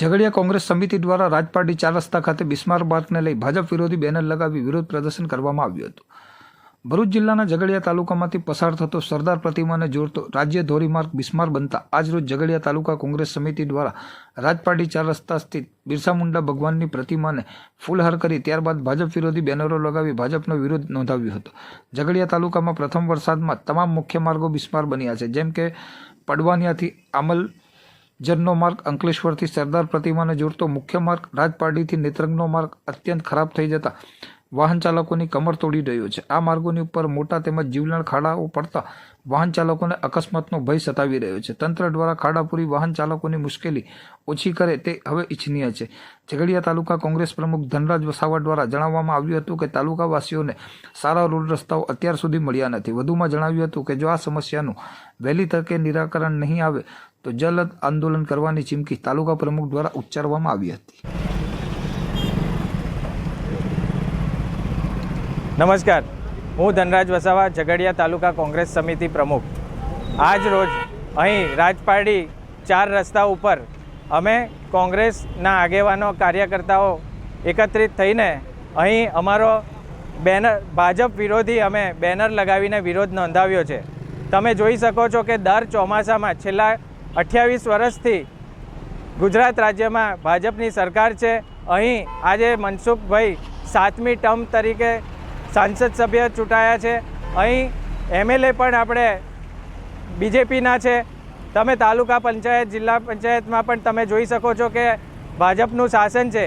ઝઘડિયા કોંગ્રેસ સમિતિ દ્વારા રાજપાટી ચાર રસ્તા ખાતે બિસ્માર માર્ગને લઈ ભાજપ વિરોધી બેનર લગાવી વિરોધ પ્રદર્શન કરવામાં આવ્યું હતું. ભરૂચ જિલ્લાના ઝઘડિયા તાલુકામાંથી પસાર થતો સરદાર પ્રતિમાને જોડતો રાજ્ય ધોરીમાર્ગ બિસ્માર બનતા આજરોજ ઝઘડિયા તાલુકા કોંગ્રેસ સમિતિ દ્વારા રાજપાટી ચાર રસ્તા સ્થિત બિરસા મુંડા ભગવાનની પ્રતિમાને ફૂલહાર કરી ત્યારબાદ ભાજપ વિરોધી બેનરો લગાવી ભાજપનો વિરોધ નોંધાવ્યો હતો. ઝઘડિયા તાલુકામાં પ્રથમ વરસાદમાં તમામ મુખ્ય માર્ગો બિસ્માર બન્યા છે. જેમ કે પડવાનિયાથી આમલ જરનો માર્ગ અંકલેશ્વરથી સરદાર પ્રતિમાને જોડતો મુખ્ય માર્ગ રાજપારડીથી નેત્રંગનો માર્ગ અત્યંત ખરાબ થઈ જતા વાહન ચાલકોની કમર તોડી રહ્યો છે. આ માર્ગોની ઉપર મોટા તેમજ જીવલેણ ખાડાઓ પડતા વાહન ચાલકોને અકસ્માતનો ભય સતાવી રહ્યો છે. તંત્ર દ્વારા ખાડાપુરી વાહન ચાલકોની મુશ્કેલી ઓછી કરે તે હવે ઇચ્છનીય છે. ઝઘડિયા તાલુકા કોંગ્રેસ પ્રમુખ ધનરાજ વસાવા દ્વારા જણાવવામાં આવ્યું હતું કે તાલુકાવાસીઓને સારા રોડ રસ્તાઓ અત્યાર સુધી મળ્યા નથી. વધુમાં જણાવ્યું હતું કે જો આ સમસ્યાનું વહેલી તકે નિરાકરણ નહીં આવે તો જલદ આંદોલન કરવાની ચીમકી તાલુકા પ્રમુખ દ્વારા ઉચ્ચારવામાં આવી હતી. નમસ્કાર. હું ધનરાજ વસાવા, ઝઘડિયા તાલુકા કોંગ્રેસ સમિતિ પ્રમુખ. આજ રોજ અહીં રાજપારડી ચાર રસ્તા ઉપર અમે કોંગ્રેસના આગેવાનો, કાર્યકર્તાઓ એકત્રિત થઈને અહીં અમારો બેનર, ભાજપ વિરોધી અમે બેનર લગાવીને વિરોધ નોંધાવ્યો છે. તમે જોઈ શકો છો કે દર ચોમાસામાં છેલ્લા અઠ્યાવીસ વર્ષથી ગુજરાત રાજ્યમાં ભાજપની સરકાર છે. અહીં આજે મનસુખભાઈ સાતમી ટર્મ તરીકે સાંસદ સભ્ય ચૂંટાયા છે. અહીં એમએલએ પણ આપણે બીજેપીના છે. તમે તાલુકા પંચાયત, જિલ્લા પંચાયતમાં પણ તમે જોઈ શકો છો કે ભાજપનું શાસન છે.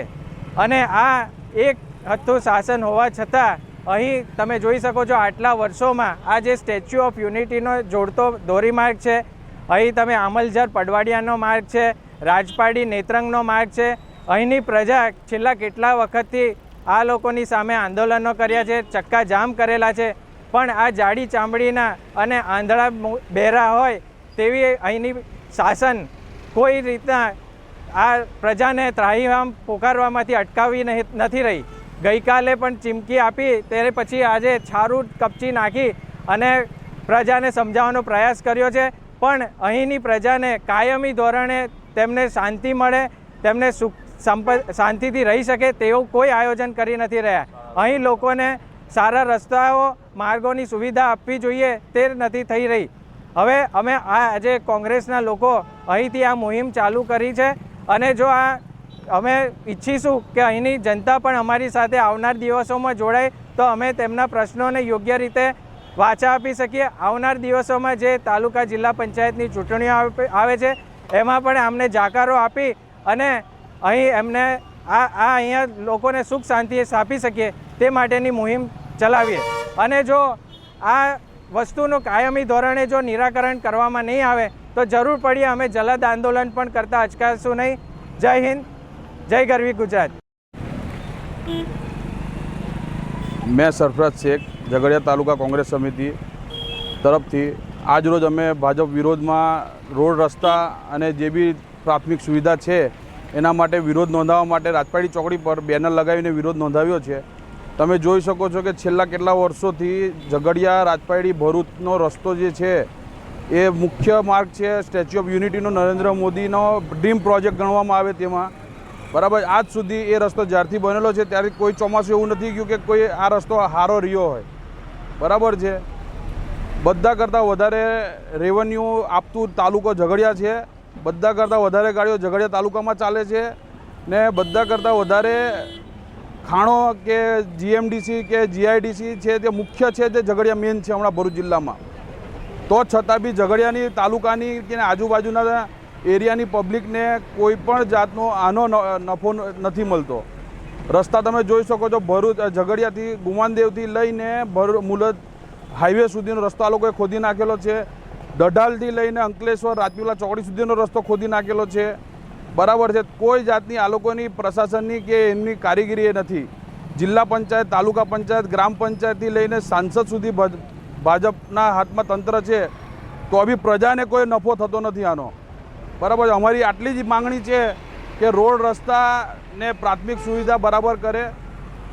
અને આ એક હથ્થું શાસન હોવા છતાં અહીં તમે જોઈ શકો છો આટલા વર્ષોમાં આ જે સ્ટેચ્યુ ઓફ યુનિટીનો જોડતો ધોરીમાર્ગ છે. અહીં તમે આમલઝર પડવાડિયાનો માર્ગ છે. રાજપાડી, નેત્રંગનો માર્ગ છે. અહીંની પ્રજા છેલ્લા કેટલા વખતથી આ લોકોની સામે આંદોલનો કર્યા છે, ચક્કા જામ કરેલા છે. પણ આ જાડી ચામડીના અને આંધળા બહેરા હોય તેવી અહીંની શાસન કોઈ રીતના આ પ્રજાને ત્રાહીવામ પોકારવામાંથી અટકાવી નથી રહી. ગઈકાલે પણ ચીમકી આપી, ત્યારે પછી આજે છારું કપચી નાખી અને પ્રજાને સમજાવવાનો પ્રયાસ કર્યો છે. પણ અહીંની પ્રજાને કાયમી ધોરણે તેમને શાંતિ મળે, તેમને સુખ શાંતિથી રહી શકે તેવું કોઈ આયોજન કરી નથી રહ્યા. અહીં લોકોને સારા રસ્તાઓ, માર્ગોની સુવિધા આપવી જોઈએ તે નથી થઈ રહી. હવે અમે આ આજે કોંગ્રેસના લોકો અહીંથી આ મુહિમ ચાલુ કરી છે અને જો આ અમે ઈચ્છીશું કે અહીંની જનતા પણ અમારી સાથે આવનાર દિવસોમાં જોડાય, તો અમે તેમના પ્રશ્નોને યોગ્ય રીતે વાચા આપી શકીએ. આવનાર દિવસોમાં જે તાલુકા જિલ્લા પંચાયતની ચૂંટણીઓ આવે છે, એમાં પણ અમને જાકારો આપી અને અહીં એમને આ આ અહીંયા લોકોને સુખ શાંતિએ સ્થાપી શકીએ તે માટેની મુહિમ ચલાવીએ. અને જો આ વસ્તુનું કાયમી ધોરણે જો નિરાકરણ કરવામાં નહીં આવે, તો જરૂર પડીએ અમે જલદ આંદોલન પણ કરતા અચકાશું નહીં. જય હિન્દ, જય ગરવી ગુજરાત. મેં સરફરાજ શેખ, ઝઘડિયા તાલુકા કોંગ્રેસ સમિતિ તરફથી આજરોજ અમે ભાજપ વિરોધમાં રોડ રસ્તા અને જે બી પ્રાથમિક સુવિધા છે એના માટે વિરોધ નોંધાવવા માટે રાજપાડી ચોકડી પર બેનર લગાવીને વિરોધ નોંધાવ્યો છે. તમે જોઈ શકો છો કે છેલ્લા કેટલા વર્ષોથી ઝઘડિયા, રાજપાડી, ભરૂચનો રસ્તો જે છે, એ મુખ્ય માર્ગ છે. સ્ટેચ્યુ ઓફ યુનિટીનો નરેન્દ્ર મોદીનો ડ્રીમ પ્રોજેક્ટ ગણવામાં આવે તેમાં. બરાબર, આજ સુધી એ રસ્તો જ્યારથી બનેલો છે ત્યારે કોઈ ચોમાસું એવું નથી ગયું કે કોઈ આ રસ્તો હારો રહ્યો હોય. બરાબર છે? બધા કરતાં વધારે રેવન્યુ આપતું તાલુકો ઝઘડિયા છે. બધા કરતાં વધારે ગાડીઓ ઝઘડિયા તાલુકામાં ચાલે છે ને બધા કરતાં વધારે ખાણો કે જીએમડીસી કે જીઆઈડીસી છે તે મુખ્ય છે તે ઝઘડિયા મેન છે હમણાં ભરૂચ જિલ્લામાં. તો છતાં બી ઝઘડિયાની તાલુકાની કે આજુબાજુના એરિયાની પબ્લિકને કોઈ પણ જાતનો આનો નફો નથી મળતો. રસ્તા તમે જોઈ શકો છો ભરૂચ ઝઘડિયાથી ગુમાનદેવથી લઈને ભરૂ મુલત હાઈવે સુધીનો રસ્તો આ લોકોએ ખોદી નાખેલો છે. દઢાલથી લઈને અંકલેશ્વર, રાજપીપળા ચોકડી સુધીનો રસ્તો ખોદી નાખેલો છે. બરાબર છે, કોઈ જાતની આ લોકોની પ્રશાસનની કે એમની કારીગીરી એ નથી. જિલ્લા પંચાયત, તાલુકા પંચાયત, ગ્રામ પંચાયતથી લઈને સાંસદ સુધી ભજ- ભાજપના હાથમાં તંત્ર છે, તો બી પ્રજાને કોઈ નફો થતો નથી આનો. બરાબર છે, અમારી આટલી જ માંગણી છે કે રોડ રસ્તાને પ્રાથમિક સુવિધા બરાબર કરે.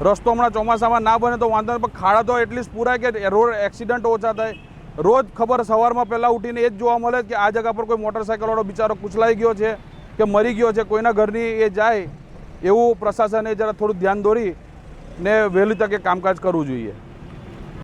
રસ્તો હમણાં ચોમાસામાં ના બને તો વાંધો પણ ખાડા તો એટલીસ્ટ પૂરાય કે રોડ એક્સિડન્ટ ઓછા થાય. રોજ ખબર સવારમાં પહેલાં ઉઠીને એ જ જોવા મળે કે આ જગા પર કોઈ મોટરસાઇકલવાળો બિચારો કુચલાઈ ગયો છે કે મરી ગયો છે, કોઈના ઘરની એ જાય, એવું પ્રશાસને જરા થોડું ધ્યાન દોરી ને વહેલી તકે કામકાજ કરવું જોઈએ.